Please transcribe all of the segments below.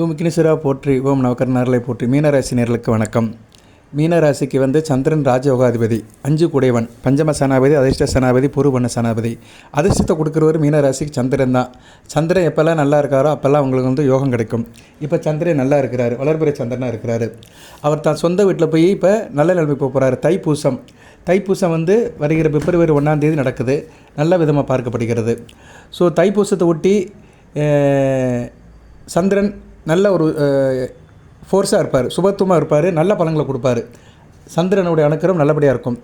ஓம் கினிசுரா போற்றி ஓம் நவக்கர்ணர்களை போற்றி மீனராசி நேர்களுக்கு வணக்கம். மீனராசிக்கு வந்து சந்திரன் ராஜயோகாதிபதி அஞ்சு குடைவன் பஞ்சம சனாபதி அதிர்ஷ்ட சனாபதி பூர்வண்ண சனாபதி. அதிர்ஷ்டத்தை கொடுக்குறவர் மீனராசிக்கு சந்திரன் தான். சந்திரன் எப்போல்லாம் நல்லா இருக்காரோ அப்போல்லாம் அவங்களுக்கு வந்து யோகம் கிடைக்கும். இப்போ சந்திரன் நல்லா இருக்கிறாரு வளர்பிறை சந்திரனாக இருக்கிறாரு. அவர் தான் சொந்த வீட்டில் போய் இப்போ நல்ல நிலைமை போக போகிறாரு தைப்பூசம். தைப்பூசம் வந்து வருகிற பிப்ரவரி ஒன்றாம் தேதி நடக்குது. நல்ல விதமாக பார்க்கப்படுகிறது. ஸோ தைப்பூசத்தை ஒட்டி சந்திரன் நல்ல ஒரு ஃபோர்ஸாக இருப்பார் சுபத்துவமாக இருப்பார் நல்ல பலங்களை கொடுப்பாரு. சந்திரனுடைய அணுக்கரம் நல்லபடியாக இருக்கும்.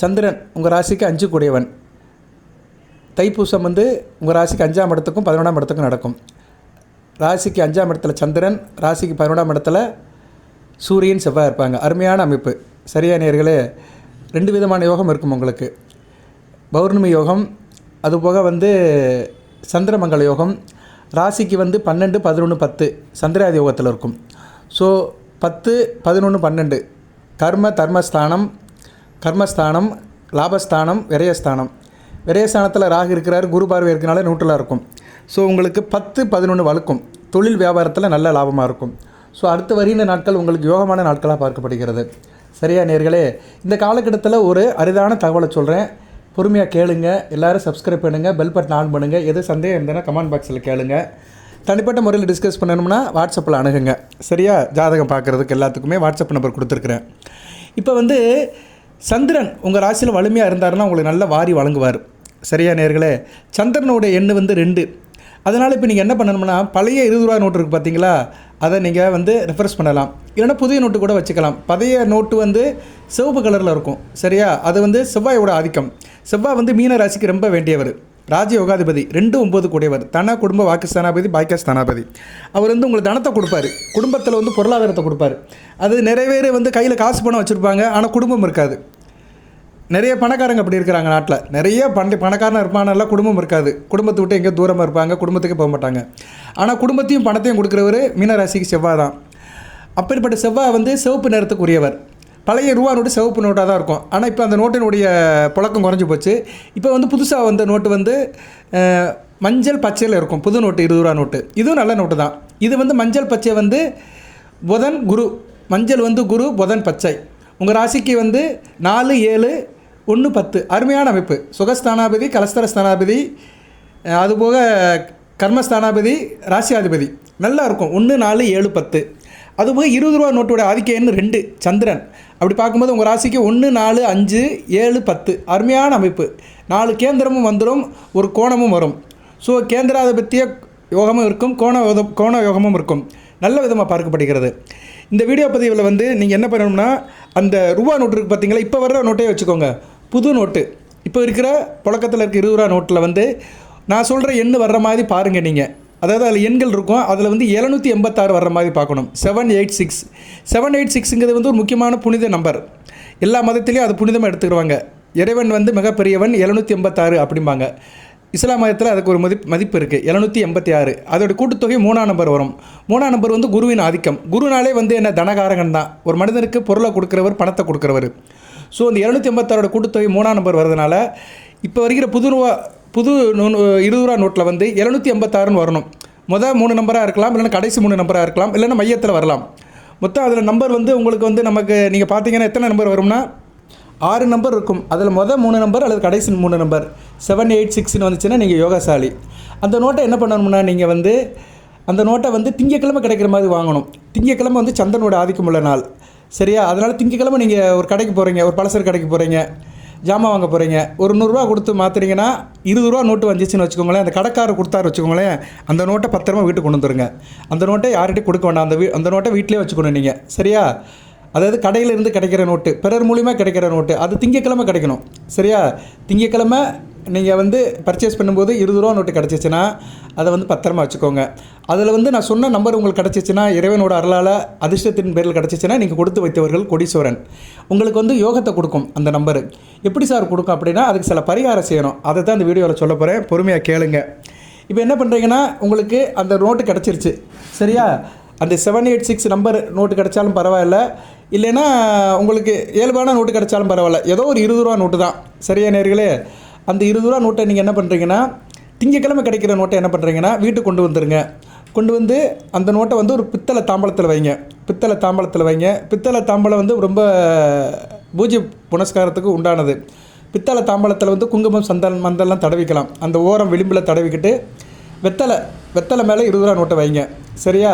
சந்திரன் உங்கள் ராசிக்கு அஞ்சு கூடியவன். தைப்பூசம் வந்து உங்கள் ராசிக்கு அஞ்சாம் இடத்துக்கும் பதினொன்றாம் இடத்துக்கும் நடக்கும். ராசிக்கு அஞ்சாம் இடத்துல சந்திரன் ராசிக்கு பதினொன்றாம் இடத்துல சூரியன் செவ்வாய் இருப்பாங்க. அருமையான அமைப்பு. சரியா நேர்களே? ரெண்டு விதமான யோகம் இருக்கும் உங்களுக்கு. பௌர்ணமி யோகம் அதுபோக வந்து சந்திரமங்கல யோகம் ராசிக்கு வந்து பன்னெண்டு பதினொன்று பத்து சந்திராதி யோகத்தில் இருக்கும். ஸோ பத்து பதினொன்று பன்னெண்டு கர்ம தர்மஸ்தானம் கர்மஸ்தானம் லாபஸ்தானம் விரயஸ்தானம். விரயஸ்தானத்தில் ராகு இருக்கிறார் குரு பார்வை இருக்கனால நியூட்ரலாக இருக்கும். ஸோ உங்களுக்கு பத்து பதினொன்று வழுக்கும். தொழில் வியாபாரத்தில் நல்ல லாபமாக இருக்கும். ஸோ அடுத்த வருகின்ற நாட்கள் உங்களுக்கு யோகமான நாட்களாக பார்க்கப்படுகிறது. சரியா நேர்களே இந்த காலகட்டத்தில் ஒரு அரிதான தகவலை சொல்கிறேன் பொறுமையாக கேளுங்க எல்லோரும் சப்ஸ்கிரைப் பண்ணுங்கள் பெல் பட்டன் ஆன் பண்ணுங்கள் எது சந்தேகம் இருந்ததுன்னா கமெண்ட் பாக்ஸில் கேளுங்க. தனிப்பட்ட முறையில் டிஸ்கஸ் பண்ணணும்னா வாட்ஸ்அப்பில் அணுகுங்க. சரியா? ஜாதகம் பார்க்குறதுக்கு எல்லாத்துக்குமே வாட்ஸ்அப் நம்பர் கொடுத்துருக்குறேன். இப்போ வந்து சந்திரன் உங்கள் ராசியில் வலிமையாக இருந்தாருன்னா உங்களுக்கு நல்ல வாரி வழங்குவார். சரியா நேர்களே? சந்திரனுடைய எண்ணு வந்து ரெண்டு. அதனால் இப்போ நீங்கள் என்ன பண்ணணும்னா பழைய இருபது ரூபா நோட்டு இருக்குது பார்த்தீங்களா அதை நீங்கள் வந்து ரெஃபரன்ஸ் பண்ணலாம். இல்லைன்னா புதிய நோட்டு கூட வச்சுக்கலாம். பழைய நோட்டு வந்து சிவப்பு கலரில் இருக்கும். சரியா? அது வந்து செவ்வாயோட ஆதிக்கம். செவ்வாய் வந்து மீன ராசிக்கு ரொம்ப வேண்டியவர். ராஜ யோகாதிபதி ரெண்டு ஒம்பது கூடியவர். தன குடும்ப வாக்கு ஸ்தானாபதி பாக்கிய ஸ்தானாபதி அவர் வந்து உங்களுக்கு தனத்தை கொடுப்பாரு. குடும்பத்தில் வந்து பொருளாதாரத்தை கொடுப்பாரு. அது நிறைய பேர் வந்து கையில் காசு பணம் வச்சுருப்பாங்க. ஆனால் குடும்பம் இருக்காது. நிறைய பணக்காரங்க அப்படி இருக்கிறாங்க நாட்டில். நிறைய பண்ட பணக்காரன் இருப்பானெல்லாம் குடும்பம் இருக்காது. குடும்பத்தை விட்டு எங்கேயோ தூரமாக இருப்பாங்க குடும்பத்துக்கு போக மாட்டாங்க. ஆனால் குடும்பத்தையும் பணத்தையும் கொடுக்குறவர் மீனராசிக்கு செவ்வாய் தான். அப்படிப்பட்ட செவ்வாய் வந்து சிவப்பு நிறத்துக்குரியவர். பழைய ரூபா நோட்டு சிவப்பு நோட்டாக தான் இருக்கும். ஆனால் இப்போ அந்த நோட்டினுடைய புழக்கம் குறைஞ்சி போச்சு. இப்போ வந்து புதுசாக வந்த நோட்டு வந்து மஞ்சள் பச்சையில் இருக்கும். புது நோட்டு இருபது ரூபா நோட்டு. இதுவும் நல்ல நோட்டு தான். இது வந்து மஞ்சள் பச்சை வந்து புதன் குரு. மஞ்சள் வந்து குரு புதன் பச்சை. உங்கள் ராசிக்கு வந்து நாலு ஏழு ஒன்று பத்து. அருமையான அமைப்பு. சுகஸ்தானாபதி கலஸ்தர ஸ்தானாபதி அதுபோக கர்மஸ்தானாபதி ராசியாதிபதி. நல்லா இருக்கும். ஒன்று நாலு ஏழு பத்து. அதுபோக இருபது ரூபா நோட்டோட ஆதிக்க ரெண்டு சந்திரன். அப்படி பார்க்கும்போது உங்கள் ராசிக்கு ஒன்று நாலு அஞ்சு ஏழு பத்து. அருமையான அமைப்பு. நாலு கேந்திரமும் வந்துடும் ஒரு கோணமும் வரும். ஸோ கேந்திராதிபத்திய யோகமும் இருக்கும் கோண கோண யோகமும் இருக்கும். நல்ல விதமாக பார்க்கப்படுகிறது. இந்த வீடியோ பதிவில் வந்து நீங்கள் என்ன பண்ணணும்னா அந்த ரூபா நோட்டு இருக்குது பார்த்தீங்களா இப்போ வர்ற நோட்டே வச்சுக்கோங்க. புது நோட்டு. இப்போ இருக்கிற புழக்கத்தில் இருக்க இருபது ரூபா நோட்டில் வந்து நான் சொல்கிற எண் வர்ற மாதிரி பாருங்கள் நீங்கள் அதாவது அதில் எண்கள் இருக்கும். அதில் வந்து எழுநூற்றி எண்பத்தாறு வர்ற மாதிரி பார்க்கணும். Seven eight six seven eight சிக்ஸுங்கிறது வந்து ஒரு முக்கியமான புனித நம்பர். எல்லா மதத்திலையும் அது புனிதமாக எடுத்துக்கிடுவாங்க. இறைவன் வந்து மிகப்பெரியவன் எழுநூற்றி எண்பத்தாறு அப்படிம்பாங்க. இஸ்லாம் மதத்தில் அதுக்கு ஒரு மதிப்பு மதிப்பு இருக்குது எழுநூற்றி எண்பத்தி ஆறு அதோட கூட்டுத்தொகை மூணாம் நம்பர் வரும். மூணாம் நம்பர் வந்து குருவின் ஆதிக்கம். குருனாலே வந்து என்ன? தனகாரகன் தான் ஒரு மனிதனுக்கு பொருளை கொடுக்குறவர் பணத்தை கொடுக்குறவர். ஸோ அந்த இரநூத்தி ஐம்பத்தாறோட கூட்டுத்தொகை மூணாம் நம்பர் வரதுனால இப்போ வருகிற புது ரூபா புது இருபது ரூபா நோட்டில் வந்து இரநூத்தி ஐம்பத்தாறுன்னு வரணும். மொதல் மூணு நம்பராக இருக்கலாம் இல்லைன்னா கடைசி மூணு நம்பராக இருக்கலாம் இல்லைன்னா மையத்தில் வரலாம். மொத்தம் அதில் நம்பர் வந்து உங்களுக்கு வந்து நமக்கு நீங்கள் பார்த்தீங்கன்னா எத்தனை நம்பர் வரும்னா ஆறு நம்பர் இருக்கும். அதில் மொதல் மூணு நம்பர் அல்லது கடைசி மூணு நம்பர் செவன் எயிட் சிக்ஸ்னு வந்துச்சுன்னா நீங்கள் யோகாசாலி. அந்த நோட்டை என்ன பண்ணணும்னா நீங்கள் வந்து அந்த நோட்டை வந்து திங்கக்கிழமை கிடைக்கிற மாதிரி வாங்கணும். திங்கக்கிழமை வந்து சந்திரனோட ஆதிக்கம் உள்ள நாள். சரியா? அதனால் திங்கக்கிழமை நீங்கள் ஒரு கடைக்கு போகிறீங்க ஒரு பலசர் கடைக்கு போகிறீங்க ஜாமான் வாங்க போகிறீங்க ஒரு நூறுரூவா கொடுத்து மாற்றுறீங்கன்னா இருபது ரூபா நோட்டு வந்துச்சுன்னு வச்சுக்கோங்களேன் அந்த கடைக்காரர் கொடுத்தாரு வச்சுக்கோங்களேன் அந்த நோட்டை பத்திரமா வீட்டுக்கு கொண்டு வந்துருங்க. அந்த நோட்டை யார்கிட்டையும் கொடுக்க வேண்டாம். அந்த வீ அந்த நோட்டை வீட்டிலே வச்சுக்கணும் நீங்கள் சரியா? அதாவது கடையிலேருந்து கிடைக்கிற நோட்டு பிறர் மூலியமாக கிடைக்கிற நோட்டு அது திங்கக்கிழமை கிடைக்கணும். சரியா? திங்கக்கிழமை நீங்கள் வந்து பர்ச்சேஸ் பண்ணும்போது இருபது ரூபா நோட்டு கிடச்சிச்சின்னா அதை வந்து பத்திரமா வச்சுக்கோங்க. அதில் வந்து நான் சொன்ன நம்பர் உங்களுக்கு கிடச்சிச்சின்னா இறைவனோட அருளால் அதிர்ஷ்டத்தின் பேரில் கிடச்சிச்சின்னா நீங்கள் கொடுத்து வைத்தவர்கள் கொடீஸ்வரன். உங்களுக்கு வந்து யோகத்தை கொடுக்கும் அந்த நம்பரு எப்படி சார் கொடுக்கும் அப்படின்னா அதுக்கு சில பரிகாரம் செய்யணும். அதை தான் இந்த வீடியோவில் சொல்ல போகிறேன் பொறுமையாக கேளுங்க. இப்போ என்ன பண்ணுறீங்கன்னா உங்களுக்கு அந்த நோட்டு கிடச்சிருச்சு. சரியா? அந்த seven eight six number note கிடச்சாலும் பரவாயில்ல. இல்லைன்னா உங்களுக்கு இயல்பான நோட்டு கிடச்சாலும் பரவாயில்ல. ஏதோ ஒரு இருபது ரூபா நோட்டு தான். சரியா நேர்களே? அந்த இருபது ரூபா நோட்டை நீங்கள் என்ன பண்ணுறீங்கன்னா திங்கக்கிழமை கிடைக்கிற நோட்டை என்ன பண்ணுறீங்கன்னா வீட்டுக்கு கொண்டு வந்துடுங்க கொண்டு வந்து அந்த நோட்டை வந்து ஒரு பித்தளை தாம்பலத்தில் வைங்க. பித்தளை தாம்பலத்தில் வைங்க. பித்தளை தாம்பலம் வந்து ரொம்ப பூஜை புனஸ்காரத்துக்கு உண்டானது. பித்தளை தாம்பலத்தில் வந்து குங்குமம் சந்தல் மந்தெல்லாம் தடவிக்கலாம். அந்த ஓரம் விளிம்பில் தடவிக்கிட்டு வெத்தலை வெத்தலை மேலே இருபது ரூபா நோட்டை வைங்க. சரியா?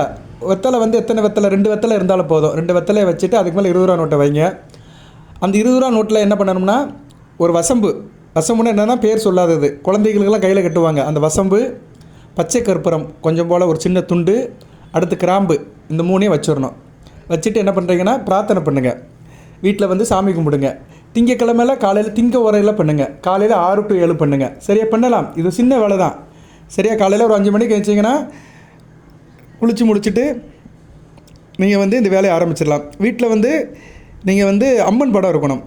வெத்தலை வந்து எத்தனை வெத்தலை? ரெண்டு வெத்தலை இருந்தாலும் போதும். ரெண்டு வெத்தலையை வச்சுட்டு அதுக்கு மேலே இருபது ரூபா நோட்டை வைங்க. அந்த இருபது ரூபா நோட்டில் என்ன பண்ணணும்னா ஒரு வசம்பு வசம்புன்னு என்னென்னா பேர் சொல்லாதது. குழந்தைகளுக்கெல்லாம் கையில் கட்டுவாங்க. அந்த வசம்பு பச்சை கற்பூரம் கொஞ்சம் போல் ஒரு சின்ன துண்டு அடுத்து கிராம்பு இந்த மூணையும் வச்சிடணும். வச்சுட்டு என்ன பண்ணுறீங்கன்னா பிரார்த்தனை பண்ணுங்கள் வீட்டில் வந்து சாமி கும்பிடுங்க. திங்கக்கிழமையில் காலையில் திங்க உரையில் பண்ணுங்கள் காலையில் ஆறு டு ஏழு பண்ணுங்கள் சரியாக பண்ணலாம். இது சின்ன வேலை தான். சரியா காலையில் ஒரு அஞ்சு மணிக்கு வச்சிங்கன்னா குளித்து முடிச்சுட்டு நீங்கள் வந்து இந்த வேலையை ஆரம்பிச்சிடலாம். வீட்டில் வந்து நீங்கள் வந்து அம்மன் படம் இருக்கணும்.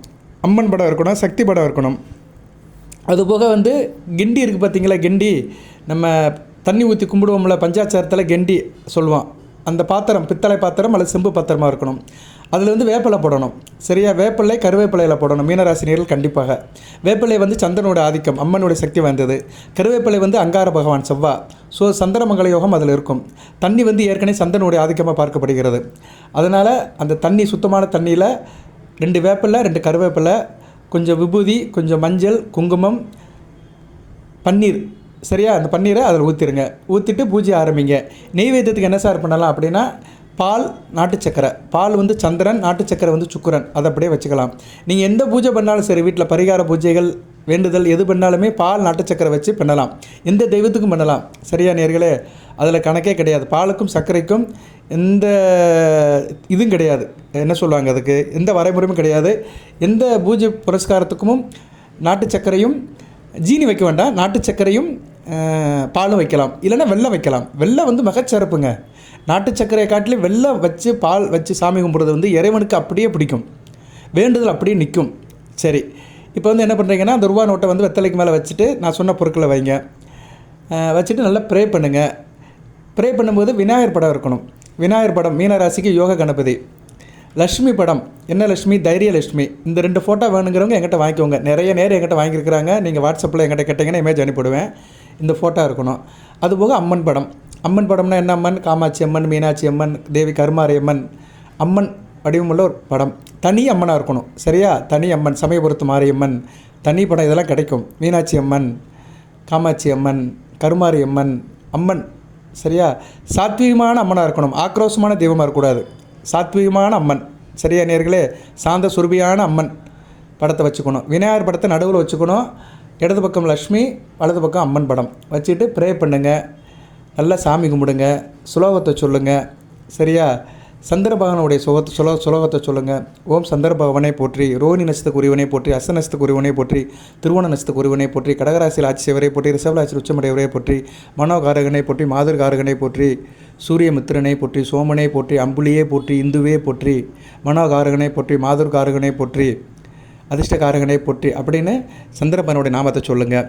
அம்மன் படம் இருக்கணும் சக்தி படம் இருக்கணும். அதுபோக வந்து கெண்டி இருக்குது பார்த்தீங்களா கெண்டி? நம்ம தண்ணி ஊற்றி கும்பிடுவோம்ல பஞ்சாச்சாரத்தில் கெண்டி சொல்லுவோம் அந்த பாத்திரம் பித்தளை பாத்திரம் அல்லது செம்பு பாத்திரமாக இருக்கணும். அதில் வந்து வேப்பிலை போடணும். சரியா? வேப்பிலை கருவேப்பிலையில் போடணும் மீனராசினியர்கள் கண்டிப்பாக. வேப்பிலை வந்து சந்திரனோட ஆதிக்கம் அம்மனுடைய சக்தி வாய்ந்தது. கருவேப்பிலை வந்து அங்கார பகவான் செவ்வா. ஸோ சந்திரமங்கல யோகம் அதில் இருக்கும். தண்ணி வந்து ஏற்கனவே சந்திரனுடைய ஆதிக்கமாக பார்க்கப்படுகிறது. அதனால் அந்த தண்ணி சுத்தமான தண்ணியில் ரெண்டு வேப்பிலை ரெண்டு கருவேப்பிலை கொஞ்சம் விபூதி கொஞ்சம் மஞ்சள் குங்குமம் பன்னீர். சரியா? அந்த பன்னீரை அதில் ஊற்றிடுங்க ஊற்றிட்டு பூஜை ஆரம்பிங்க. நெய்வேத்தியத்துக்கு என்ன சார் பண்ணலாம் அப்படின்னா பால் நாட்டு சக்கரை. பால் வந்து சந்திரன் நாட்டு சக்கரை வந்து சுக்கரன். அதை அப்படியே வச்சுக்கலாம். நீங்கள் எந்த பூஜை பண்ணாலும் சரி வீட்டில் பரிகார பூஜைகள் வேண்டுதல் எது பண்ணாலுமே பால் நாட்டு சக்கரை வச்சு பண்ணலாம். எந்த தெய்வத்துக்கும் பண்ணலாம். சரியா நேர்களே? அதில் கணக்கே கிடையாது. பாலுக்கும் சர்க்கரைக்கும் எந்த இதுவும் கிடையாது. என்ன சொல்லுவாங்க அதுக்கு? எந்த வரைமுறையும் கிடையாது. எந்த பூஜை புரஸ்காரத்துக்கும் நாட்டு சர்க்கரையும் ஜீனி வைக்க வேண்டாம். நாட்டு சர்க்கரையும் பாலும் வைக்கலாம். இல்லைன்னா வெள்ளம் வைக்கலாம். வெள்ளம் வந்து மிகச்சிறப்புங்க நாட்டு சர்க்கரையை காட்டிலும் வெள்ளம் வச்சு பால் வச்சு சாமி கும்பிட்றது வந்து இறைவனுக்கு அப்படியே பிடிக்கும். வேண்டுதல் அப்படியே நிற்கும். சரி. இப்போ வந்து என்ன பண்ணுறீங்கன்னா அந்த ரூபா நோட்டை வந்து வெத்தலைக்கு மேலே வச்சுட்டு நான் சொன்ன பொருட்களை வைங்க. வச்சுட்டு நல்லா ப்ரே பண்ணுங்கள் ப்ரே பண்ணும்போது விநாயகர் படம் இருக்கணும். விநாயகர் படம் மீனராசிக்கு யோக கணபதி. லக்ஷ்மி படம் என்ன லக்ஷ்மி தைரிய லக்ஷ்மி இந்த ரெண்டு ஃபோட்டோ வேணுங்கிறவங்க எங்கிட்ட வாங்கிக்கோங்க. நிறைய நேரம் எங்கிட்ட வாங்கியிருக்கிறாங்க. நீங்கள் வாட்ஸ்அப்பில் என்கிட்ட கேட்டிங்கன்னா இமேஜ் அனுப்பிவிடுவேன். இந்த ஃபோட்டோ இருக்கணும். அதுபோக அம்மன் படம். அம்மன் படம்னா என்ன அம்மன்? காமாட்சி அம்மன் மீனாட்சி அம்மன் தேவி கருமாரி அம்மன். அம்மன் வடிவமுள்ள ஒரு படம். தனி அம்மனாக இருக்கணும். சரியா? தனி அம்மன் சமயபுரத்து மாரியம்மன் தனி படம் இதெல்லாம் கிடைக்கும். மீனாட்சி அம்மன் காமாட்சி அம்மன் கருமாரி அம்மன் அம்மன். சரியா? சாத்வீகமான அம்மனாக இருக்கணும். ஆக்ரோஷமான தெய்வமாக இருக்கக்கூடாது. சாத்வீகமான அம்மன். சரியா நேர்களே? சாந்த சுருபியான அம்மன் படத்தை வச்சுக்கணும். விநாயகர் படத்தை நடுவில் வச்சுக்கணும். இடது பக்கம் லக்ஷ்மி வலது பக்கம் அம்மன் படம். வச்சுட்டு ப்ரே பண்ணுங்கள் நல்லா சாமி கும்பிடுங்க. சுலோகத்தை சொல்லுங்கள் சரியா? சந்திரபகவனுடைய சுகத்தை சுலோ சுலோகத்தை சொல்லுங்கள் ஓம் சந்திரபகவனை போற்றி ரோஹிணி நஷ்டத்துக்கு உரிவனை போற்றி அஸ்த நட்சத்திர உரிவனை போற்றி திருவோண நட்சத்திர உரிவனை போற்றி கடகராசியில் ஆட்சி செய்வரை போற்றி ரிஷபராசியில் உச்சமடையவரை போற்றி மனோகாரகனை போற்றி மாதுர்காரகனை போற்றி சூரியமித்திரனை போற்றி சோமனை போற்றி அம்புலியே போற்றி இந்துவே போற்றி மனோகாரகனை போற்றி மாதுர்காரகனை போற்றி அதிர்ஷ்டகாரகனை போற்றி அப்படின்னு சந்திரபவனுடைய நாமத்தை சொல்லுங்கள்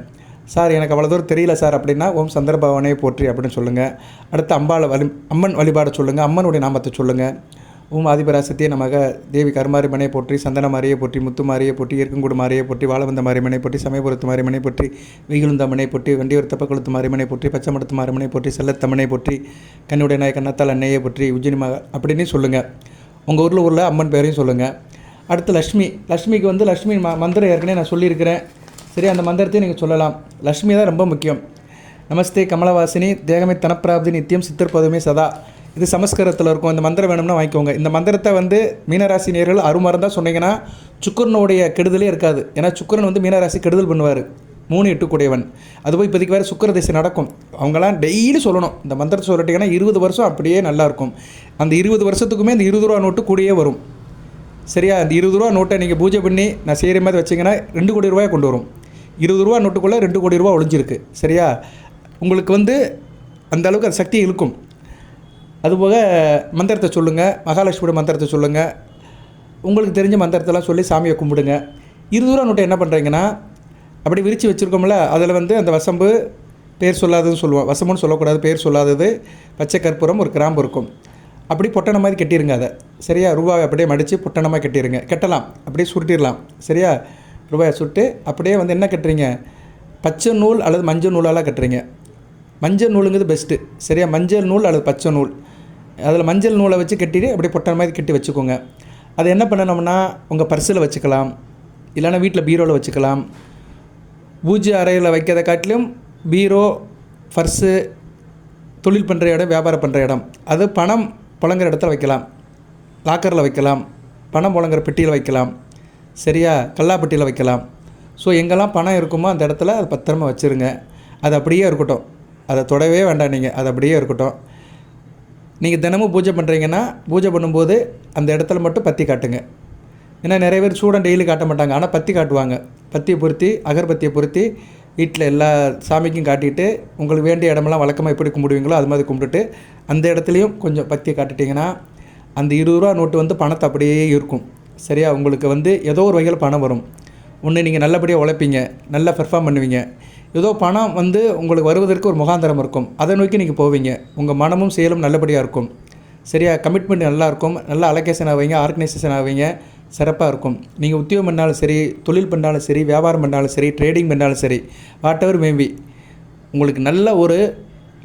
சார் எனக்கு அவ்வளோ தூரம் தெரியல சார் அப்படின்னா ஓம் சந்திரபவனை போற்றி அப்படின்னு சொல்லுங்கள் அடுத்து அம்பாளை வழி அம்மன் வழிபாடு சொல்லுங்கள் அம்மனுடைய நாமத்தை சொல்லுங்கள் ஓம் ஆதிபராசத்திய நமக தேவி கருமாரிமனை போற்றி சந்தன மாரியை போற்றி முத்து மாரியை போற்றி இருக்கங்குடு மாரியை போற்றி வாழவந்த மாரிமனை போற்றி சமயபுரத்து மாரிமனை போற்றி வீகுழுந்தம்மனை போற்றி வண்டியூர் குளத்து மாரிமனை போற்றி பச்சைமடத்து மாரிமனை போற்றி செல்லத்தம்மனை போற்றி கண்ணுடைய நாய் கண்ணத்தால் அன்னையை போற்றி உஜ்ஜினி மக அப்படின்னு சொல்லுங்கள் உங்கள் ஊரில் உள்ள அம்மன் பேரையும் சொல்லுங்கள் அடுத்து லக்ஷ்மி லக்ஷ்மிக்கு வந்து லக்ஷ்மி ம மந்திரம் ஏற்கனவே நான் சொல்லியிருக்கிறேன். சரி அந்த மந்திரத்தையும் நீங்கள் சொல்லலாம். லக்ஷ்மி தான் ரொம்ப முக்கியம். நமஸ்தே கமலவாசினி தேகமே தனப்பிராப்தி நித்தியம் சித்திரப்பதுமே சதா. இது சமஸ்கிருதத்தில் இருக்கும். இந்த மந்திரம் வேணும்னா வாங்கிக்கோங்க. இந்த மந்திரத்தை வந்து மீனராசி நேர்கள் அருமருந்தாக சொன்னீங்கன்னா சுக்கரனுடைய கெடுதலே இருக்காது. ஏன்னா சுக்கரன் வந்து மீனராசி கெடுதல் பண்ணுவார். மூணு எட்டுக்குடையவன். அது போய் இப்போதைக்கு வேறு சுக்கர திசை நடக்கும். அவங்களாம் டெய்லி சொல்லணும். இந்த மந்திரத்தை சொல்லிட்டீங்கன்னா இருபது வருஷம் அப்படியே நல்லாயிருக்கும் அந்த இருபது வருஷத்துக்குமே இந்த இருபது ரூபா நோட்டு கூடயே வரும். சரியா? அந்த இருபது ரூபா நோட்டை நீங்கள் பூஜை பண்ணி நான் செய்கிற மாதிரி வச்சிங்கன்னா ரெண்டு கோடி ரூபாயை கொண்டு வரும். இருபது ரூபா நோட்டுக்குள்ளே ரெண்டு கோடி ரூபா ஒழிஞ்சிருக்கு சரியா? உங்களுக்கு வந்து அந்த அளவுக்கு அது சக்தி இழுக்கும் அதுபோக மந்திரத்தை சொல்லுங்கள் மகாலட்சுமியோட மந்திரத்தை சொல்லுங்கள் உங்களுக்கு தெரிஞ்ச மந்திரத்தெல்லாம் சொல்லி சாமியை கும்பிடுங்க. இருபது ரூபா நோட்டை என்ன பண்ணுறீங்கன்னா அப்படி விரித்து வச்சுருக்கோம்ல அதில் வந்து அந்த வசம்பு பேர் சொல்லாததுன்னு சொல்லுவோம். வசமுன்னு சொல்லக்கூடாது பேர் சொல்லாதது. பச்சை கற்பூரம் ஒரு கிராம்பு இருக்கும். அப்படி பொட்டணம் மாதிரி கட்டிடுங்க அதை. சரியா? ரூபாவை அப்படியே மடித்து பொட்டணமாக கட்டிடுங்க கட்டலாம். அப்படியே சுருட்டிடலாம். சரியா? ரூபாயை சுட்டு அப்படியே வந்து என்ன கட்டுறீங்க? பச்சை நூல் அல்லது மஞ்சள் நூலாலாம் கட்டுறீங்க. மஞ்சள் நூலுங்கிறது பெஸ்ட்டு சரியா? மஞ்சள் நூல் அல்லது பச்சை நூல். அதில் மஞ்சள் நூலை வச்சு கட்டிட்டு அப்படியே பொட்டை மாதிரி கட்டி வச்சுக்கோங்க. அதை என்ன பண்ணணும்னா உங்கள் பர்ஸில் வச்சுக்கலாம். இல்லைன்னா வீட்டில் பீரோவில் வச்சுக்கலாம். பூஜை அறையில் வைக்கிறத காட்டிலும் பீரோ பர்ஸு தொழில் பண்ணுற இடம் வியாபாரம் பண்ணுற இடம். அது பணம் புழங்குற இடத்துல வைக்கலாம். லாக்கரில் வைக்கலாம். பணம் புழங்குற பெட்டியில் வைக்கலாம். சரியா? கல்லாப்பட்டியில் வைக்கலாம். ஸோ எங்கெல்லாம் பணம் இருக்குமோ அந்த இடத்துல அது பத்திரமா வச்சுருங்க. அது அப்படியே இருக்கட்டும். அதை தொடவே வேண்டாம் நீங்கள் அது அப்படியே இருக்கட்டும். நீங்கள் தினமும் பூஜை பண்ணுறீங்கன்னா பூஜை பண்ணும்போது அந்த இடத்துல மட்டும் பற்றி காட்டுங்க. ஏன்னா நிறைய பேர் சூடம் டெய்லி காட்ட மாட்டாங்க. ஆனால் பற்றி காட்டுவாங்க. பத்தியை பொருத்தி அகர்பத்தியை பொருத்தி வீட்டில் எல்லா சாமிக்கும் காட்டிட்டு உங்களுக்கு வேண்டிய இடமெல்லாம் வழக்கமாக எப்படி கும்பிடுவீங்களோ அது மாதிரி கும்பிட்டுட்டு அந்த இடத்துலையும் கொஞ்சம் பத்தியை காட்டிட்டிங்கன்னா அந்த இருபது ரூபா நோட்டு வந்து பணத்தை அப்படியே இருக்கும். சரியா? உங்களுக்கு வந்து ஏதோ ஒரு வகையில் பணம் வரும். ஒன்று நீங்கள் நல்லபடியாக உழைப்பீங்க. நல்லா பெர்ஃபார்ம் பண்ணுவீங்க. ஏதோ பணம் வந்து உங்களுக்கு வருவதற்கு ஒரு முகாந்திரம் இருக்கும். அதை நோக்கி நீங்கள் போவீங்க. உங்கள் மனமும் செயலும் நல்லபடியாக இருக்கும். சரியா? கமிட்மெண்ட் நல்லா இருக்கும். நல்லா அலோகேஷன் ஆவீங்க. ஆர்கனைசேஷன் ஆவீங்க. சிறப்பாக இருக்கும். நீங்கள் உத்தியோகம் பண்ணாலும் சரி தொழில் பண்ணாலும் சரி வியாபாரம் பண்ணாலும் சரி ட்ரேடிங் பண்ணாலும் சரி வாட் எவர் மேபி உங்களுக்கு நல்ல ஒரு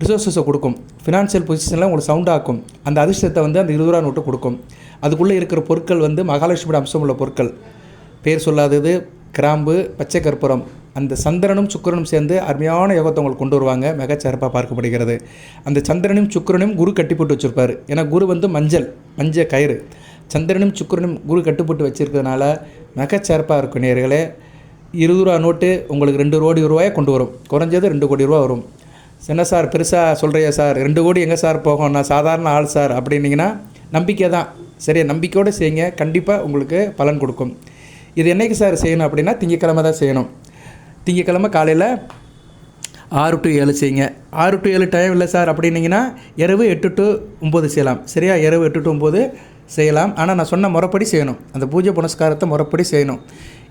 ரிசோர்ஸஸை கொடுக்கும். ஃபினான்ஷியல் பொசிஷனில் உங்களுக்கு சவுண்டாக்கும் அந்த அதிர்ஷ்டத்தை வந்து அந்த இருபது ரூபா நோட்டு கொடுக்கும். அதுக்குள்ளே இருக்கிற பொருட்கள் வந்து மகாலட்சுமியோட அம்சம் உள்ள பொருட்கள். பேர் சொல்லாதது கிராம்பு பச்சை கற்பூரம். அந்த சந்திரனும் சுக்கிரனும் சேர்ந்து அருமையான யோகத்தை உங்களுக்கு கொண்டு வருவாங்க. மிகச்சிறப்பாக பார்க்கப்படுகிறது. அந்த சந்திரனும் சுக்கரனும் குரு கட்டி போட்டு வச்சுருப்பார். ஏன்னா குரு வந்து மஞ்சள் மஞ்சள் கயிறு. சந்திரனும் சுக்கிரனும் குரு கட்டுப்பட்டு வச்சுருக்கிறதுனால மிகச்சிறப்பாக இருக்கும் நேர்களே இருபது ரூபா நோட்டு உங்களுக்கு ரெண்டு கோடி ரூபாயை கொண்டு வரும். குறைஞ்சது ரெண்டு கோடி ரூபா வரும். என்ன சார் பெருசாக சொல்கிறியா சார்? ரெண்டு கோடி எங்கே சார் போகும்? நான் சாதாரண ஆள் சார். அப்படின்னீங்கன்னா நம்பிக்கை தான். சரியா நம்பிக்கையோடு செய்யுங்க. கண்டிப்பாக உங்களுக்கு பலன் கொடுக்கும். இது என்னைக்கு சார் செய்யணும் அப்படின்னா திங்கக்கிழமை தான் செய்யணும். திங்கக்கிழமை காலையில் ஆறு டு ஏழு செய்யுங்க. ஆறு டு ஏழு டைம் இல்லை சார் அப்படின்னீங்கன்னா இரவு எட்டு டு ஒம்பது செய்யலாம். சரியா? இரவு எட்டு டு ஒம்பது செய்யலாம். ஆனால் நான் சொன்ன முறைப்படி செய்யணும். அந்த பூஜை புனஸ்காரத்தை முறைப்படி செய்யணும்.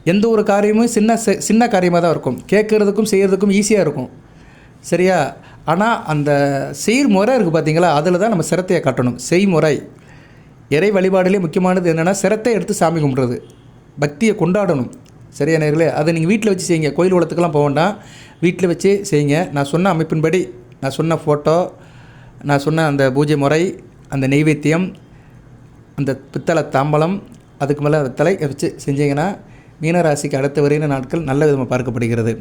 எந்த ஒரு காரியமும் சின்ன செ- சின்ன காரியமாக தான் இருக்கும். கேட்குறதுக்கும் செய்கிறதுக்கும் ஈஸியாக இருக்கும். சரியா? ஆனால் அந்த செய்முறை இருக்குது பார்த்தீங்களா அதில் தான் நம்ம சிரத்தையை காட்டணும். செய்முறை. இறை வழிபாடுலேயே முக்கியமானது என்னென்னா சிரத்தை எடுத்து சாமி கும்பிட்றது. பக்தியை கொண்டாடணும். சரியா நேர்களே? அதை நீங்கள் வீட்டில் வச்சு செய்யுங்க. கோயில் குளத்துக்கெல்லாம் போக வேண்டாம். வீட்டில் வச்சு செய்யுங்க. நான் சொன்ன அமைப்பின்படி நான் சொன்ன ஃபோட்டோ நான் சொன்ன அந்த பூஜை முறை அந்த நெய்வேத்தியம் அந்த பித்தளை தாம்பலம் அதுக்கு மேலே தலை வச்சு செஞ்சீங்கன்னா மீனராசிக்கு அடுத்த வரையின நாட்கள் நல்ல விதமாக பார்க்கப்படுகிறது.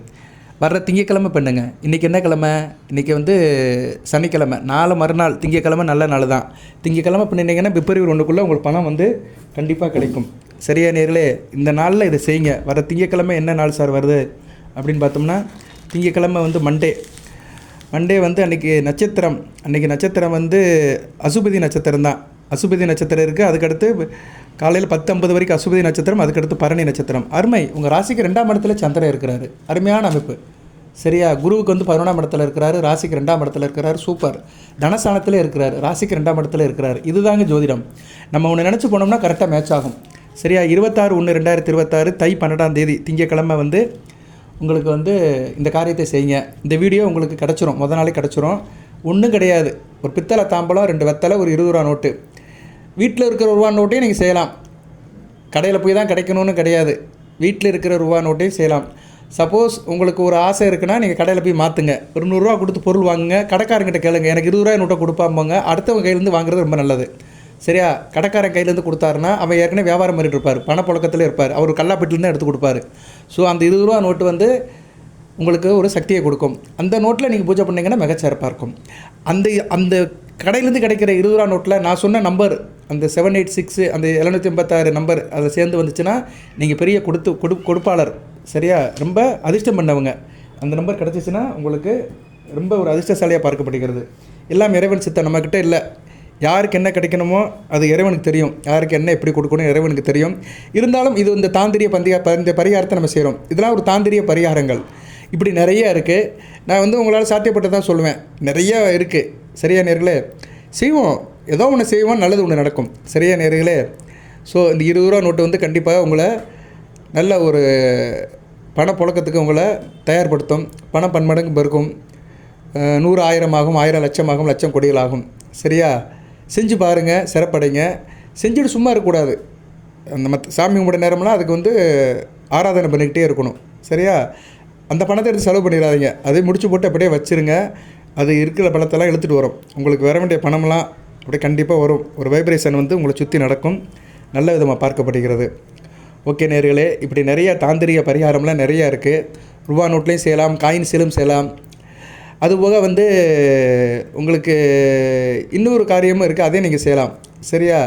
வர்ற திங்கக்கிழமை பண்ணுங்க. இன்றைக்கி என்ன கிழமை? இன்றைக்கி வந்து சனிக்கிழமை. நாலு மறுநாள் திங்கக்கிழமை நல்ல நாள் தான். திங்கக்கிழமை பண்ணிட்டீங்கன்னா பிப்ரவரி ஒன்றுக்குள்ளே உங்களுக்கு பணம் வந்து கண்டிப்பாக கிடைக்கும். சரியா நேர்களே இந்த நாளில் இதை செய்யுங்க. வர திங்கக்கிழமை என்ன நாள் சார் வருது? அப்படின்னு பார்த்தோம்னா திங்கக்கிழமை வந்து மண்டே மண்டே வந்து அன்றைக்கி நட்சத்திரம். அன்றைக்கி நட்சத்திரம் வந்து அசுபதி நட்சத்திரம் தான். அசுபதி நட்சத்திரம் இருக்குது அதுக்கடுத்து காலையில் பத்து ஐம்பது வரைக்கும் அசுபதி நட்சத்திரம் அதுக்கடுத்து பரணி நட்சத்திரம். அருமை. உங்கள் ராசிக்கு ரெண்டாம் இடத்துல சந்திரன் இருக்கிறாரு. அருமையான அமைப்பு. சரியா? குருவுக்கு வந்து பதினொன்றாம் இடத்துல இருக்கிறாரு ராசிக்கு ரெண்டாம் இடத்துல இருக்கிறாரு சூப்பர். தனஸ்தானத்திலே இருக்கிறார் ராசிக்கு ரெண்டாம் இடத்துல இருக்கிறார். இதுதாங்க ஜோதிடம். நம்ம ஒன்று நினச்சி போனோம்னா கரெக்டாக மேட்ச் ஆகும். சரியா? இருபத்தாறு ஒன்று ரெண்டாயிரத்தி இருபத்தாறு தை பன்னெண்டாம் தேதி திங்கக்கிழமை வந்து உங்களுக்கு வந்து இந்த காரியத்தை செய்யுங்க. இந்த வீடியோ உங்களுக்கு கிடச்சிரும். முத நாளே கிடச்சிரும். ஒன்றும் கிடையாது. ஒரு பித்தளை தாம்பலம் ரெண்டு வெத்தலை ஒரு இருபது ரூபா நோட்டு. வீட்டில் இருக்கிற ரூபா நோட்டையும் நீங்கள் செய்யலாம். கடையில் போய் தான் கிடைக்கணும்னு கிடையாது. வீட்டில் இருக்கிற ரூபா நோட்டையும் செய்யலாம். சப்போஸ் உங்களுக்கு ஒரு ஆசை இருக்குன்னா நீங்கள் கடையில் போய் மாற்றுங்க. ஒரு நூறுரூவா கொடுத்து பொருள் வாங்குங்க. கடைக்காரங்கிட்ட கேளுங்க. எனக்கு இருபது ரூபாய் நோட்டை கொடுப்பாம்பாங்க. அடுத்தவங்க கையிலேருந்து வாங்குறது ரொம்ப நல்லது. சரியா? கடைக்காரன் கையிலேருந்து கொடுத்தாருன்னா அவன் ஏற்கனவே வியாபாரம் பண்ணிட்டு இருப்பார். பணப்புழக்கத்தில் இருப்பார். அவர் கல்லாப்பட்டிலேருந்து எடுத்து கொடுப்பாரு. ஸோ அந்த இருபது ரூபா நோட்டு வந்து உங்களுக்கு ஒரு சக்தியை கொடுக்கும். அந்த நோட்டில் நீங்கள் பூஜை பண்ணிங்கன்னா மிகச்சிறப்பாக இருக்கும். அந்த அந்த கடையிலேருந்து கிடைக்கிற இருபது ரூபா நோட்டில் நான் சொன்ன நம்பர் அந்த செவன் எயிட் சிக்ஸு அந்த எழுநூற்றி எண்பத்தாறு நம்பர் அதை சேர்ந்து வந்துச்சுன்னா நீங்கள் பெரிய கொடுத்து கொடு கொடுப்பாளர் சரியா? ரொம்ப அதிர்ஷ்டம் பண்ணவங்க. அந்த நம்பர் கிடச்சிச்சின்னா உங்களுக்கு ரொம்ப ஒரு அதிர்ஷ்டசாலியாக பார்க்கப்படுகிறது. எல்லாம் இறைவன் சித்தம் நம்மக்கிட்ட இல்லை. யாருக்கு என்ன கிடைக்கணுமோ அது இறைவனுக்கு தெரியும். யாருக்கு என்ன எப்படி கொடுக்கணும் இறைவனுக்கு தெரியும். இருந்தாலும் இது இந்த தாந்திரிய பந்திய இந்த பரிகாரத்தை நம்ம செய்கிறோம் இதெல்லாம் ஒரு தாந்திரிய பரிகாரங்கள். இப்படி நிறைய இருக்குது நான் வந்து உங்களால் சாத்தியப்பட்டதான் சொல்லுவேன். நிறைய இருக்குது சரியா நேர்களே? செய்வோம். ஏதோ ஒன்று செய்வோம் நல்லது ஒன்று நடக்கும். சரியா நேர்களே? ஸோ இந்த இருபது ரூபா நோட்டு வந்து கண்டிப்பாக உங்களை நல்ல ஒரு பணப்புழக்கத்துக்கு உங்களை தயார்படுத்தும். பணம் பன்மடங்கு பெருக்கும் நூறு ஆயிரம் ஆகும் ஆயிரம் லட்சம் ஆகும் லட்சம் கொடிகள் ஆகும். சரியா? செஞ்சு பாருங்கள் சிறப்படைங்க. செஞ்சுட்டு சும்மா இருக்கக்கூடாது. அந்த மற்ற சாமி கும்பிட நேரம்லாம் அதுக்கு வந்து ஆராதனை பண்ணிக்கிட்டே இருக்கணும். சரியா? அந்த பணத்தை எடுத்து செலவு பண்ணிடாதீங்க. அதை முடிச்சு போட்டு அப்படியே வச்சுருங்க. அது இருக்கிற பணத்தெல்லாம் இழுத்துட்டு வரும். உங்களுக்கு வர வேண்டிய பணம்லாம் அப்படியே கண்டிப்பாக வரும். ஒரு வைப்ரேஷன் வந்து உங்களை சுற்றி நடக்கும். நல்ல விதமாக பார்க்கப்படுகிறது. ஓகே நேர்களே இப்படி நிறைய தாந்திரிக பரிகாரம்லாம் நிறையா இருக்குது ரூபா நோட்லேயும் செய்யலாம் காயின்ஸிலும் செய்யலாம். அதுபோக வந்து உங்களுக்கு இன்னொரு காரியமும் இருக்குது அதையும் நீங்கள் செய்யலாம். சரியா?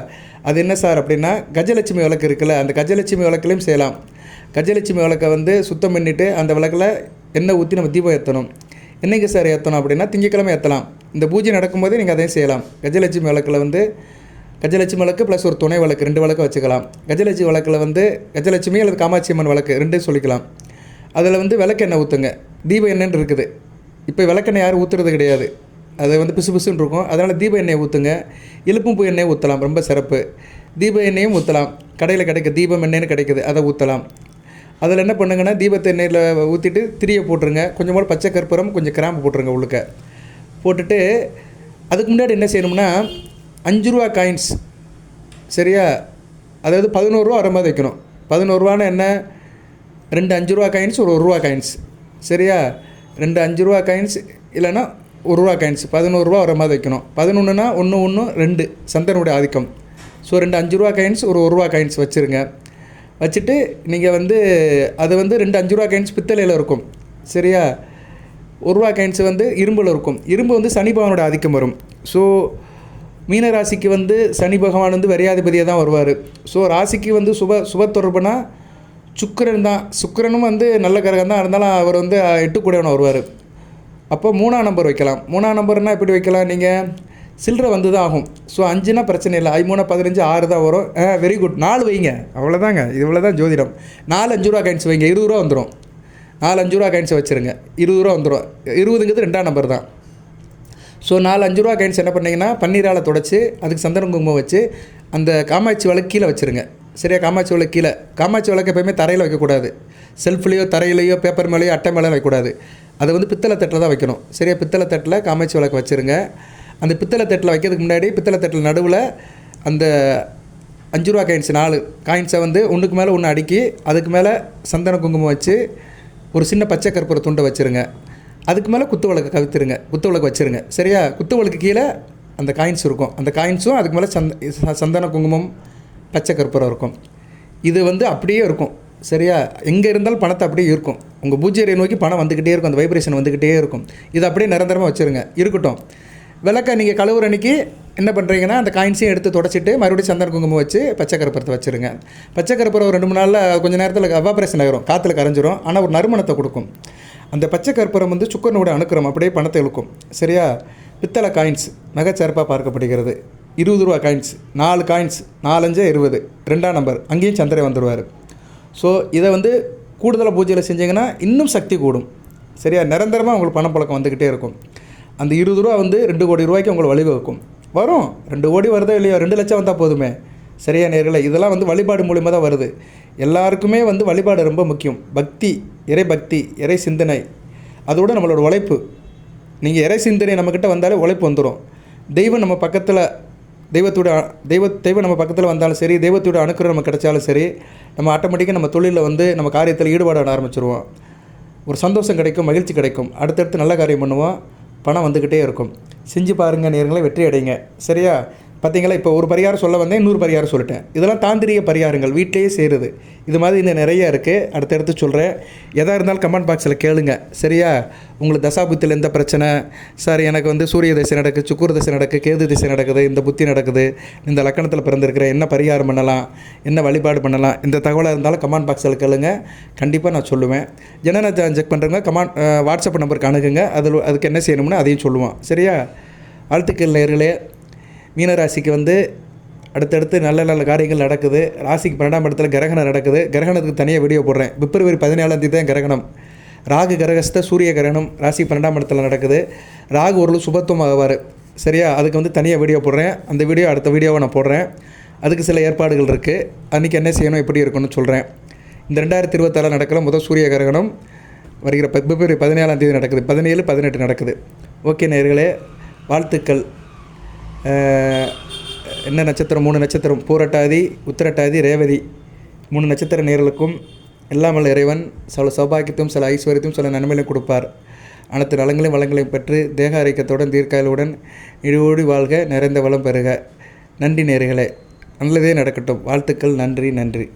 அது என்ன சார் அப்படின்னா கஜலட்சுமி விளக்கு இருக்குல்ல அந்த கஜலட்சுமி விளக்குலையும் செய்யலாம். கஜலட்சுமி விளக்கை வந்து சுத்தம் பண்ணிவிட்டு அந்த விளக்கில் எண்ணெய் ஊற்றி நம்ம தீபம் ஏற்றணும் என்னைக்கு சார் ஏற்றணும் அப்படின்னா திங்கக்கிழமை ஏற்றலாம் இந்த பூஜை நடக்கும்போதே நீங்கள் அதையும் செய்யலாம். கஜலட்சுமி விளக்கில் வந்து கஜலட்சுமி விளக்கு ப்ளஸ் ஒரு துணை விளக்கு ரெண்டு விளக்கு வச்சுக்கலாம். கஜலட்சுமி விளக்கில் வந்து கஜலட்சுமி அல்லது காமாட்சி அம்மன் விளக்கு ரெண்டும் சொல்லிக்கலாம். அதில் வந்து விளக்கெண்ணெய் ஊற்றுங்க தீப எண்ணெய்ன்னு இருக்குது. இப்போ விளக்கெண்ணெய் யாரும் ஊற்றுறது கிடையாது. அது வந்து பிசு பிசுன்னு இருக்கும். அதனால் தீப எண்ணெய் ஊற்றுங்க இழுப்பும் பூ எண்ணெய் ஊற்றலாம் ரொம்ப சிறப்பு. தீப எண்ணெயும் ஊற்றலாம் கடையில் கிடைக்க தீபம் எண்ணெய்னு கிடைக்குது. அதை ஊற்றலாம் அதில் என்ன பண்ணுங்கன்னா தீபத்தை எண்ணெயில் ஊற்றிட்டு திரியை போட்டுருங்க. கொஞ்சம் போல் பச்சை கற்பூரம் கொஞ்சம் கிராம்பு போட்டுருங்க உள்ளுக்க. போட்டுட்டு அதுக்கு முன்னாடி என்ன செய்யணும்னா அஞ்சு ரூபா காயின்ஸ் சரியா? அதாவது பதினோருவா வர மாதிரி வைக்கணும். பதினோருவான்னு என்ன? ரெண்டு அஞ்சு ரூபா காயின்ஸ் ஒரு ஒரு ரூபா காயின்ஸ் சரியா? ரெண்டு அஞ்சு ரூபா காயின்ஸ் இல்லைன்னா ஒரு ரூபா காயின்ஸ் பதினோருவா வர மாதிரி வைக்கணும். பதினொன்றுனா ஒன்று ஒன்று ரெண்டு சந்தனுடைய ஆதிக்கம். ஸோ ரெண்டு அஞ்சு ரூபா காயின்ஸ் ஒரு ஒரு ரூபா காயின்ஸ் வச்சுருங்க. வச்சுட்டு நீங்கள் வந்து அது வந்து ரெண்டு அஞ்சு ரூபா காயின்ஸ் பித்தளையில் இருக்கும். சரியா? ஒரு ரூபா காயின்ஸ் வந்து இரும்பில் இருக்கும். இரும்பு வந்து சனி பகவானோட ஆதிக்கம் வரும். ஸோ மீன ராசிக்கு வந்து சனி பகவான் வந்து வரியாதிபதியாக தான் வருவார். ஸோ ராசிக்கு வந்து சுப சுப தொடர்புனா சுக்கிரன் தான். சுக்கிரனும் வந்து நல்ல கிரகம் தான். இருந்தாலும் அவர் வந்து எட்டு கூடவன் வருவார். அப்போ மூணாம் நம்பர் வைக்கலாம். மூணாம் நம்பர்னால் எப்படி வைக்கலாம்? நீங்கள் சில்லறை வந்து தான் ஆகும் ஸோ அஞ்சுனா பிரச்சனை இல்லை. ஐ பதினஞ்சு ஆறு தான் வரும். வெரி குட் நாலு வைங்க. அவ்வளோதாங்க இவ்வளோ தான் ஜோதிடம். நாலு அஞ்சு ரூபா காயின்ஸ் வைங்க. இருபது ரூபா வந்துடும் நாலு அஞ்சு ரூபா காயின்ஸ் வச்சுருங்க. இருபது ரூபா வந்துடும் இருபதுங்கிறது ரெண்டாம் நம்பர் தான். ஸோ நாலு அஞ்சு ரூபா காயின்ஸ் என்ன பண்ணிங்கன்னா பன்னீரால் தொடச்சி அதுக்கு சந்தனம் குங்குமம் வச்சு அந்த காமாட்சி வழக்கு கீழே வச்சுருங்க. சரியா? காமாட்சி விளக்கு கீழே. காமாட்சி விளக்கு எப்போயுமே தரையில் வைக்கக்கூடாது. செல்ஃப்லேயோ தரையிலையோ பேப்பர் மேலேயோ அட்டை மேலே வைக்கக்கூடாது. அதை வந்து பித்தளை தட்டில் தான் வைக்கணும். சரியா? பித்தளை தட்டில் காமாட்சி விளக்கு வச்சுருங்க. அந்த பித்தளை தட்டில் வைக்கிறதுக்கு முன்னாடி பித்தளை தட்டில் நடுவில் அந்த அஞ்சு ரூபா காயின்ஸ் நாலு காயின்ஸை வந்து ஒன்றுக்கு மேலே ஒன்று அடுக்கி அதுக்கு மேலே சந்தன குங்குமம் வச்சு ஒரு சின்ன பச்சை கற்பூர துண்டை வச்சுருங்க. அதுக்கு மேலே குத்து விளக்கு கவித்துருங்க. குத்து விளக்கு வச்சுருங்க. சரியா? குத்து விளக்கு கீழே அந்த காயின்ஸ் இருக்கும். அந்த காயின்ஸும் அதுக்கு மேலே சந்த ச- சந்தன குங்குமம் பச்சை கற்பூரம் இருக்கும். இது வந்து அப்படியே இருக்கும். சரியா? எங்கே இருந்தாலும் பணத்தை அப்படியே இருக்கும் உங்கள் பூஜ்ய நோக்கி பணம் வந்துக்கிட்டே இருக்கும். அந்த வைப்ரேஷன் வந்துக்கிட்டே இருக்கும். இது அப்படியே நிரந்தரமாக வச்சுருங்க. இருக்கட்டும். விளக்கை நீங்கள் கழுவுற அன்னைக்கு என்ன பண்ணுறீங்கன்னா அந்த காயின்ஸையும் எடுத்து தொடச்சிட்டு மறுபடியும் சந்தன குங்குமம் வச்சு பச்சை கருப்பரத்தை வச்சுருங்க. பச்சை கருப்பரம் ஒரு ரெண்டு மூணு நாளில் கொஞ்சம் நேரத்தில் எவாப்ரேஷன் ஆகிரும் காற்றுல கரைஞ்சிரும். ஆனால் ஒரு நறுமணத்தை கொடுக்கும். அந்த பச்சை கற்பூரம் வந்து சுக்கரனோட அணுக்கிறோம் அப்படியே பணத்தை இழுக்கும். சரியா? பித்தளை காயின்ஸ் மிகச்சிறப்பாக பார்க்கப்படுகிறது. இருபது ரூபா காயின்ஸ் நாலு காயின்ஸ் நாலஞ்சே இருபது. ரெண்டாம் நம்பர் அங்கேயும் சந்திரன் வந்துடுவார் ஸோ இதை வந்து கூடுதலாக பூஜையில் செஞ்சிங்கன்னா இன்னும் சக்தி கூடும். சரியா? நிரந்தரமாக உங்களுக்கு பணப்பழக்கம் வந்துக்கிட்டே இருக்கும். அந்த இருபது ரூபா வந்து ரெண்டு கோடி ரூபாய்க்கு உங்களை வழிவகுக்கும் வரும். ரெண்டு கோடி வருதோ இல்லையோ? ரெண்டு லட்சம் வந்தால் போதுமே. சரியா நேர்களை? இதெல்லாம் வந்து வழிபாடு மூலிமா தான் வருது. எல்லாருக்குமே வந்து வழிபாடு ரொம்ப முக்கியம். பக்தி இறை பக்தி இறை சிந்தனை. அதோட நம்மளோட உழைப்பு. நீங்கள் இறை சிந்தனை நம்மக்கிட்ட வந்தாலே உழைப்பு வந்துடும் தெய்வம் நம்ம பக்கத்தில் தெய்வத்தோட தெய்வ தெய்வம் நம்ம பக்கத்தில் வந்தாலும் சரி தெய்வத்தோட அணுக்கிற நம்ம கிடைச்சாலும் சரி நம்ம ஆட்டோமேட்டிக்காக நம்ம தொழிலில் வந்து நம்ம காரியத்தில் ஈடுபாடு ஆரம்பிச்சிருவோம். ஒரு சந்தோஷம் கிடைக்கும் மகிழ்ச்சி கிடைக்கும். அடுத்தடுத்து நல்ல காரியம் பண்ணுவோம். பணம் வந்துக்கிட்டே இருக்கும். செஞ்சு பாருங்கள் நேரங்களே வெற்றி அடைங்க. சரியா? பார்த்தீங்களா இப்போ ஒரு பரிகாரம் சொல்ல வந்தேன் இன்னொரு பரிகாரம் சொல்லிட்டேன். இதெல்லாம் தாந்திரிய பரிகாரங்கள் வீட்டிலேயே செய்கிறது இது மாதிரி இன்னும் நிறைய இருக்குது அடுத்தடுத்து சொல்கிறேன் எதாக இருந்தாலும் கமெண்ட் பாக்ஸில் கேளுங்க. சரியா? உங்களுக்கு தசாபுத்தியில் எந்த பிரச்சனை? சார் எனக்கு வந்து சூரிய திசை நடக்குது சுக்குர திசை நடக்குது கேது திசை நடக்குது இந்த புத்தி நடக்குது இந்த லக்கணத்தில் பிறந்திருக்கிற என்ன பரிகாரம் பண்ணலாம் என்ன வழிபாடு பண்ணலாம் இந்த தகவலாக இருந்தாலும் கமெண்ட் பாக்ஸில் கேளுங்க. கண்டிப்பாக நான் சொல்லுவேன். ஜனன செக் பண்ணுறவங்க கமெண்ட் வாட்ஸ்அப் நம்பருக்கு அணுகுங்க. அதில் அதுக்கு என்ன செய்யணும்னு அதையும் சொல்லுவோம். சரியா? வாழ்த்துக்கள் நேர்களே மீனராசிக்கு வந்து அடுத்தடுத்து நல்ல நல்ல காரியங்கள் நடக்குது. ராசிக்கு பன்னெண்டாம் இடத்துல கிரகணம் நடக்குது. கிரகணத்துக்கு தனியாக வீடியோ போடுறேன். பிப்ரவரி பதினேழாம் தேதி தான் கிரகணம். ராகு கிரகஸ்த சூரிய கிரகணம் ராசி பன்னெண்டாம் இடத்துல நடக்குது. ராகு ஒரு சுபத்துவம் ஆவார். சரியா? அதுக்கு வந்து தனியாக வீடியோ போடுறேன். அந்த வீடியோ அடுத்த வீடியோவை நான் போடுறேன். அதுக்கு சில ஏற்பாடுகள் இருக்குது அன்றைக்கி என்ன செய்யணும் எப்படி இருக்கணும்னு சொல்கிறேன் இந்த ரெண்டாயிரத்தி இருபத்தாறில் நடக்கிற முதல் சூரிய கிரகணம் வருகிற பிப்ரவரி பதினேழாம் தேதி நடக்குது. பதினேழு பதினெட்டு நடக்குது. ஓகே நேர்களே வாழ்த்துக்கள். என்ன நட்சத்திரம்? மூணு நட்சத்திரம். பூரட்டாதி உத்திரட்டாதி ரேவதி. மூணு நட்சத்திர நேர்களுக்கும் எல்லாம் வல்ல இறைவன் சில சௌபாகியத்தையும் சில ஐஸ்வர்யத்தையும் சில நன்மைகளையும் கொடுப்பார். அனைத்து நலங்களையும் வளங்களையும் பெற்று தேக ஆரோக்கியத்துடன் தீர்க்காயலுடன் இழுவோடி வாழ்க நிறைந்த வளம் பெறுக. நன்றி நேர்களே. நல்லதே நடக்கட்டும். வாழ்த்துக்கள். நன்றி நன்றி.